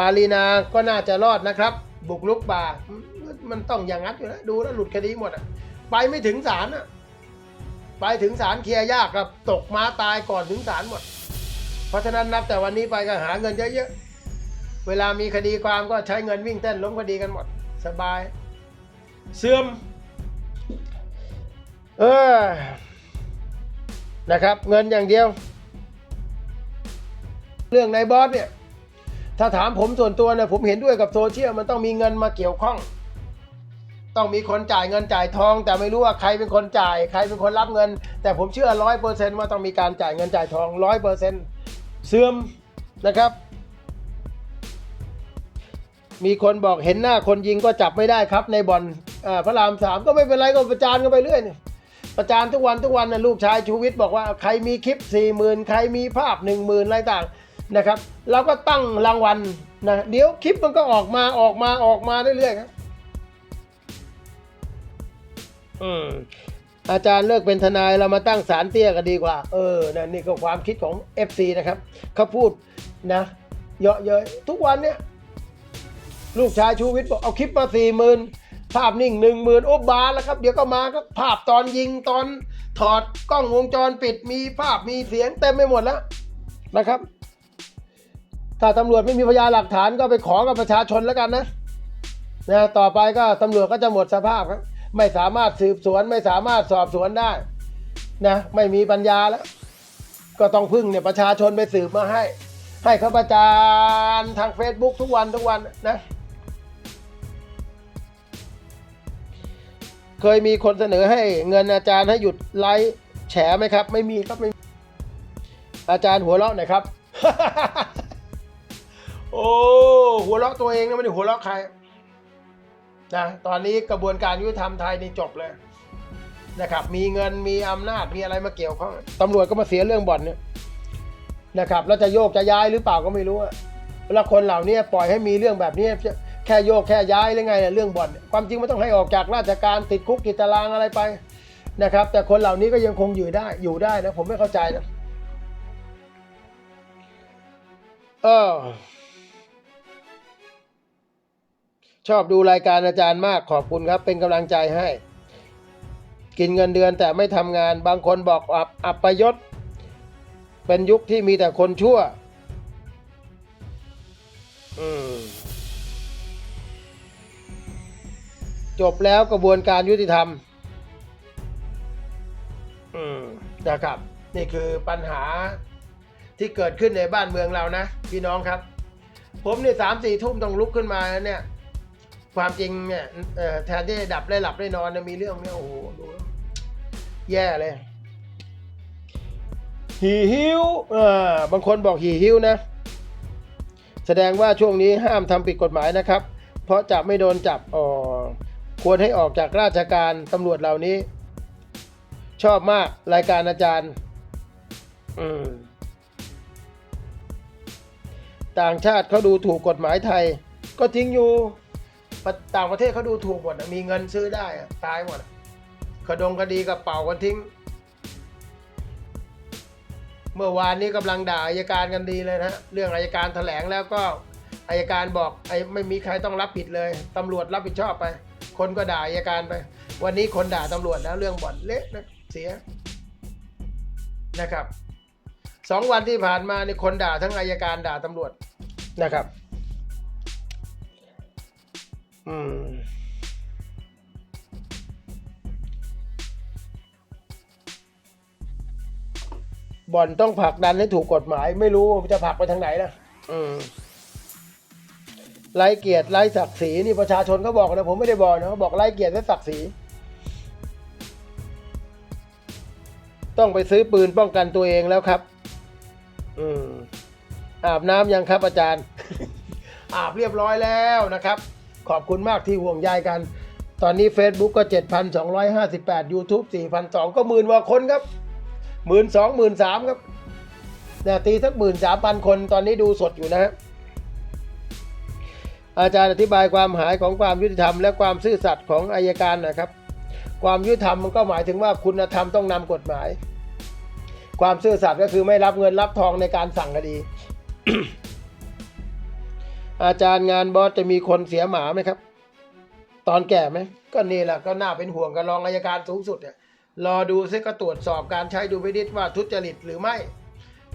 ปารีนาก็น่าจะรอดนะครับ บุกลุกป่ามันมันต้องอย่างนั้นอยู่แล้วดูแล้วหลุดคดีหมดอะ ไปไม่ถึงศาลอะ ไปถึงศาลเคลียร์ยากครับ ตกม้าตายก่อนถึงศาลหมด เพราะฉะนั้นนับแต่วันนี้ไปก็หาเงินเยอะๆ เวลามีคดีความก็ใช้เงินวิ่งเต้นล้มคดีกันหมด สบาย เสื่อม เออ นะครับ เงินอย่างเดียว เรื่องในบอสเนี่ย ถ้าถามผมส่วนตัวเนี่ยผมเห็นด้วยกับโซเชียลมันต้องมีเงินมาเกี่ยวข้อง ต้องมีคนจ่ายเงินจ่ายทอง แต่ไม่รู้ว่าใครเป็นคนจ่าย ใครเป็นคนรับเงิน แต่ผมเชื่อร้อยเปอร์เซนต์ว่าต้องมีการจ่ายเงินจ่ายทองร้อยเปอร์เซนต์เสื่อมนะครับ มีคนบอกเห็นหน้าคนยิงก็จับไม่ได้ครับ ในบ่อนพระรามสามก็ไม่เป็นไรก็ประจานกันไปเรื่อยนี่ประจานทุกวันทุกวันนะลูกชายชูวิทย์บอกว่าใครมีคลิปสี่หมื่นใครมีภาพหนึ่งหมื่นอะไรต่าง นะครับเราก็ตั้งรางวัลนะเดี๋ยวคลิปมันก็ออกมาออกมาออกมาเรื่อยๆครับอืมอาจารย์เลิกเป็นทนายเรามาตั้งศาลเตี้ยกันดีกว่า เออนะนี่ก็ความคิดของ FC นะครับเขาพูดนะเยอะเย้ยทุกวันเนี่ย ลูกชายชูวิทย์บอกเอาคลิปมาสี่หมื่นภาพนิ่งหนึ่งหมื่นโอ้บาแล้วครับ เดี๋ยวก็มาครับภาพตอนยิงตอนถอดกล้องวงจรปิดมีภาพมีเสียงเต็มไปหมดแล้วนะครับ ถ้าตำรวจไม่มีพยานหลักฐานก็ไปขอกับประชาชนแล้วกันนะนะต่อไปก็ตำรวจก็จะหมดสภาพครับไม่สามารถสืบสวนไม่สามารถสอบสวนได้นะไม่มีปัญญาแล้ว ก็ต้องพึ่งเนี่ยประชาชนไปสืบมาให้ ให้เขาประจานทาง Facebook ทุกวันทุกวันนะ เคยมีคนเสนอให้เงินอาจารย์ให้หยุดไลฟ์แฉไหมครับ ไม่มีครับไม่มีอาจารย์หัวเราะหน่อยครับ โอ้หัวเราะตัวเองนะไม่ได้หัวเราะใครนะตอนนี้กระบวนการยุติธรรมไทยนี่จบเลยนะครับ มีเงินมีอำนาจมีอะไรมาเกี่ยวข้องตำรวจก็มาเสียเรื่องบ่อนเนี่ยนะครับแล้วจะโยกจะย้ายหรือเปล่าก็ไม่รู้อะแล้วคนเหล่านี้ปล่อยให้มีเรื่องแบบนี้แค่โยกแค่ย้ายหรือไงเนี่ยเรื่องบ่อนความจริงไมันต้องให้ออกจากราชการติดคุกติดตารางอะไรไปนะครับ แต่คนเหล่านี้ก็ยังคงอยู่ได้อยู่ได้นะผมไม่เข้าใจนะเออ ชอบดูรายการอาจารย์มากขอบคุณครับ เป็นกำลังใจให้ กินเงินเดือนแต่ไม่ทำงาน บางคนบอกอับอับประยศ เป็นยุคที่มีแต่คนชั่วอืมจบแล้วกระบวนการยุติธรรมอืมนะครับ นี่คือปัญหาที่เกิดขึ้นในบ้านเมืองเรานะ พี่น้องครับ ผมเนี่ยสามสี่ทุ่มต้องลุกขึ้นมาแล้วเนี่ย ความจริงเนี่ยแทนที่จะดับได้หลับได้นอนมีเรื่องเนี่ยโอ้โหดูแย่เลยหีหิวเออบางคนบอกหีหิวนะ แสดงว่าช่วงนี้ห้ามทำผิดกฎหมายนะครับ เพราะจะไม่โดนจับอ๋อควรให้ออกจากราชการตำรวจเหล่านี้ ชอบมากรายการอาจารย์ อืมต่างชาติเขาดูถูกกฎหมายไทย ก็ทิ้งอยู่ ต่างประเทศเขาดูถูกหมดมีเงินซื้อได้ตายหมดอะขดงคดีกับเป่ากันทิ้ง เมื่อวานนี้กำลังด่าอายการกันดีเลยนะเรื่องอายการแถลงแล้วก็อายการบอกไอ้ไม่มีใครต้องรับผิดเลยตำรวจรับผิดชอบไป คนก็ด่าอายการไป วันนี้คนด่าตำรวจแล้วเรื่องบ่อนเละนะเสียนะครับสองวันที่ผ่านมานี่คนด่าทั้งอายการด่าตำรวจนะครับ อืมบ่อนต้องผลักดันให้ถูกกฎหมาย ไม่รู้จะผลักไปทางไหนนะอืมไร้เกียรติไร้ศักดิ์ศรีนี่ประชาชนเขาบอกนะผมไม่ได้บอกนะเขาบอกไร้เกียรติและศักดิ์ศรีต้องไปซื้อปืนป้องกันตัวเองแล้วครับ อืมอาบน้ำยังครับอาจารย์ อาบเรียบร้อยแล้วนะครับ ขอบคุณมากที่ห่วงใยกัน ตอนนี้ Facebook ก็ 7,258 YouTube 4,200ก็หมื่นกว่าคนครับหมื่นสองหมื่นสามครับเนี่ยตีสักหมื่นสามพันคนตอนนี้ดูสดอยู่นะฮะอาจารย์อธิบายความหายของความยุติธรรมและความซื่อสัตย์ของอายการนะครับ ความยุติธรรมมันก็หมายถึงว่าคุณธรรมต้องนำกฎหมาย ความซื่อสัตย์ก็คือไม่รับเงินรับทองในการสั่งคดี อาจารย์งานบอสจะมีคนเสียหมาไหมครับ ตอนแก่ไหมก็นี่แหละก็น่าเป็นห่วงกับรองอายการสูงสุดเนี่ยรอดูซิก็ตรวจสอบการใช้ดูพินิษว่าทุจริตหรือไม่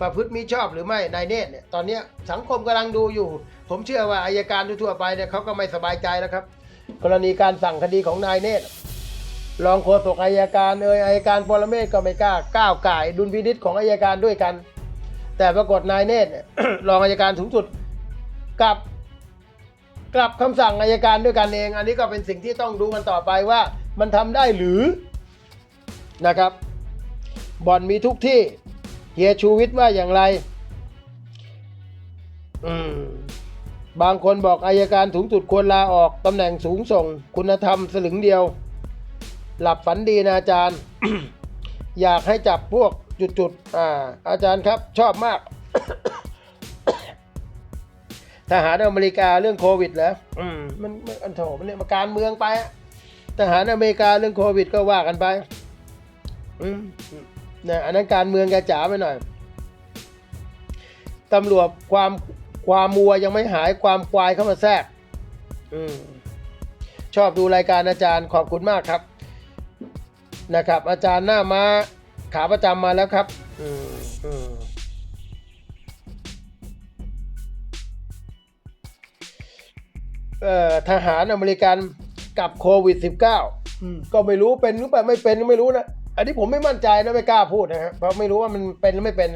ประพฤติมิชอบหรือไม่นายเนตรเนี่ยตอนนี้สังคมกำลังดูอยู่ ผมเชื่อว่าอายการทั่วไปเนี่ยเขาก็ไม่สบายใจแล้วครับ กรณีการสั่งคดีของนายเนตรรองโฆษกอายการเอ่ยอายการปรเมศก็ไม่กล้าก้าวไก่ดุลพินิษของอายการด้วยกัน แต่ปรากฏนายเนตรเนี่ยรองอายการสูงสุดกับ กลับคำสั่งอายการด้วยกันเอง อันนี้ก็เป็นสิ่งที่ต้องดูกันต่อไปว่า มันทำได้หรือนะครับบ่อนมีทุกที่เฮียชูวิทย์ว่าอย่างไรอืมบางคนบอกอายการสูงสุดควรลาออกตำแหน่งสูงส่ง คุณธรรมสลึงเดียว หลับฝันดีนะอาจารย์ อยากให้จับพวกจุดๆอ่าอาจารย์ครับชอบมาก ทหารอเมริกาเรื่องโควิดเหรออืมมันมันอันโถมันเนี่ยมาการเมืองไปอะทหารอเมริกาเรื่องโควิดก็ว่ากันไป อืมนะอันนั้นการเมืองแกจ๋าไปหน่อยตำรวจความความมัวยังไม่หายความควายเข้ามาแทรก อืมชอบดูรายการอาจารย์ขอบคุณมากครับ นะครับ อาจารย์หน้ามาขาประจำมาแล้วครับ อืมอืม ทหารอเมริกันกับโควิด -19 อืมก็ไม่รู้เป็นหรือเปล่าไม่เป็นก็ไม่รู้นะอันนี้ผมไม่มั่นใจนะไม่กล้าพูดนะฮะเพราะไม่รู้ว่ามันเป็นหรือไม่เป็น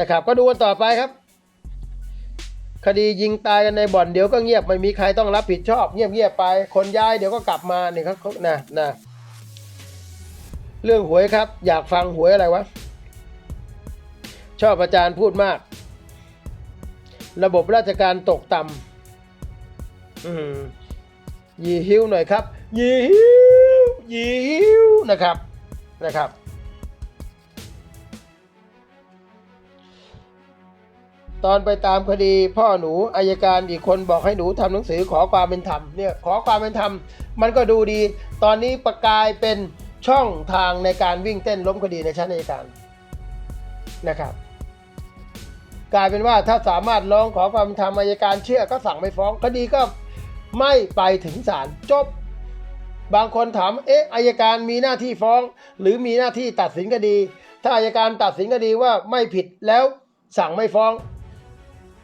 นะครับ ก็ดูกันต่อไปครับ คดียิงตายกันในบ่อนเดี๋ยวก็เงียบไม่มีใครต้องรับผิดชอบ เงียบเงียบๆไป คนย้ายเดี๋ยวก็กลับมาเนี่ยเขาเขานะนะเรื่องหวยครับ อยากฟังหวยอะไรวะชอบอาจารย์พูดมาก ระบบราชการตกต่ำอืม ยีหิวหน่อยครับ ยีหิวยีหิวนะครับ นะครับ ตอนไปตามคดีพ่อหนูอายการอีกคนบอกให้หนูทำหนังสือขอความเป็นธรรมเนี่ยขอความเป็นธรรม มันก็ดูดี ตอนนี้ประกายเป็นช่องทางในการวิ่งเต้นล้มคดีในชั้นอัยการนะครับกลายเป็นว่าถ้าสามารถร้องขอความเป็นธรรมอายการเชื่อก็สั่งไม่ฟ้องคดีก็ ไม่ไปถึงศาลจบ บางคนถามเอ๊ะอายการมีหน้าที่ฟ้อง หรือมีหน้าที่ตัดสินคดี ถ้าอายการตัดสินคดีว่าไม่ผิดแล้วสั่งไม่ฟ้อง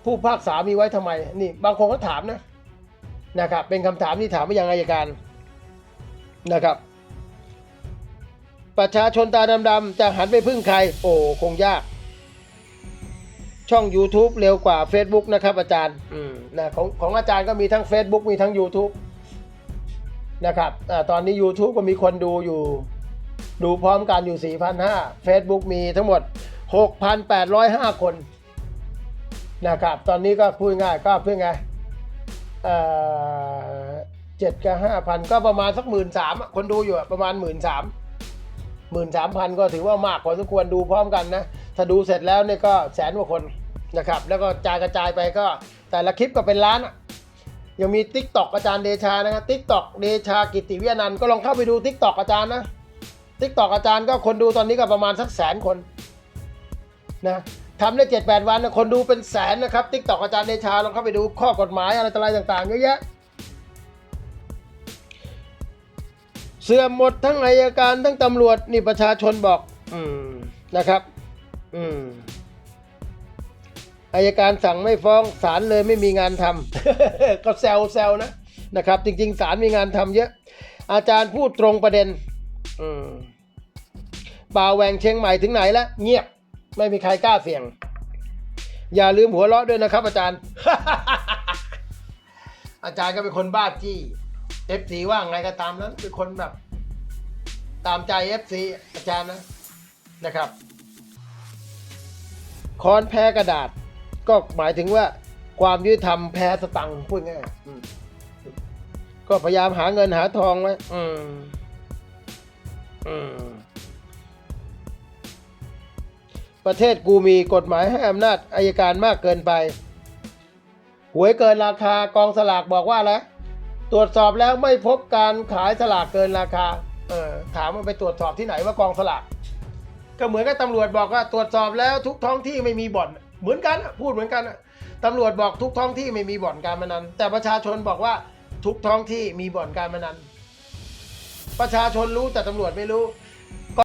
ผู้พากษามีไว้ทำไมนี่ บางคนก็ถามนะนะครับเป็นคำถามที่ถามไปยังอายการนะครับประชาชนตาดำๆจะหันไปพึ่งใคร โอ้คงยาก ช่อง YouTube เร็วกว่า Facebook นะครับอาจารย์อืมนะของของอาจารย์ก็มีทั้ง Facebook มีทั้ง YouTube นะครับอาตอนนี้ YouTube ก็มีคนดูอยู่ ดูพร้อมกันอยู่ 4,500 Facebook มีทั้งหมด 6,805 คนนะครับ ตอนนี้ก็พูดง่ายก็เพื่อไงเอ่อเจ็ดกับห้าพันก็ประมาณสักหมื่นสามคนดูอยู่อะประมาณหมื่นสามหมื่นสามพันก็ถือว่ามากพอสมควรดูพร้อมกันนะ ถ้าดูเสร็จแล้วเนี่ยก็แสนกว่าคนนะครับ แล้วก็จายกระจายไปก็แต่ละคลิปก็เป็นล้านอะยังมี t ิ k t o k อาจารย์เดชานะครับ t ิ k t o k เดชากิติวิยานันก็ลองเข้าไปดู t ิ k t o k อาจารย์นะ t ิ k t o k อาจารย์ก็คนดูตอนนี้ก็ประมาณสักแสนคนนะทำได้เจ็ดแปดวันนะคนดูเป็นแสนนะครับติ๊กตอกอาจารย์เดชาลองเข้าไปดูข้อกฎหมายอะไรต่ออะไรต่างๆเยอะแยะเสื่อมหมดทั้งอายการทั้งตำรวจนี่ประชาชนบอก อืมนะครับ อืมอายการสั่งไม่ฟ้องศาลเลยไม่มีงานทำ ก็แซวแซวนะนะครับ จริง ๆศาลมีงานทำเยอะ อาจารย์พูดตรงประเด็นอืมป่าแหวงเชียงใหม่ถึงไหนแล้วเงียบไม่มีใครกล้าเสี่ยง อย่าลืมหัวเราะด้วยนะครับ อาจารย์ อาจารย์ก็เป็นคนบ้าจี้เอฟซีว่าไงก็ตามนั้นเป็นคนแบบ ตามใจเอฟซีอาจารย์นะนะครับ ค้อนแพ้กระดาษ ก็หมายถึงว่าความยุติธรรมแพ้สตังค์พูดง่ายอืมก็พยายามหาเงินหาทองไว้อืมอืมประเทศกูมีกฎหมายให้อำนาจอายการมากเกินไป หวยเกินราคากองสลากบอกว่าแล้วตรวจสอบแล้วไม่พบการขายสลากเกินราคา เออถามว่าไปตรวจสอบที่ไหนว่ากองสลาก ก็เหมือนกับตำรวจบอกว่าตรวจสอบแล้วทุกท้องที่ไม่มีบ่อน เหมือนกันพูดเหมือนกันตำรวจบอกทุกท้องที่ไม่มีบ่อนการพนัน แต่ประชาชนบอกว่าทุกท้องที่มีบ่อนการพนัน ประชาชนรู้แต่ตำรวจไม่รู้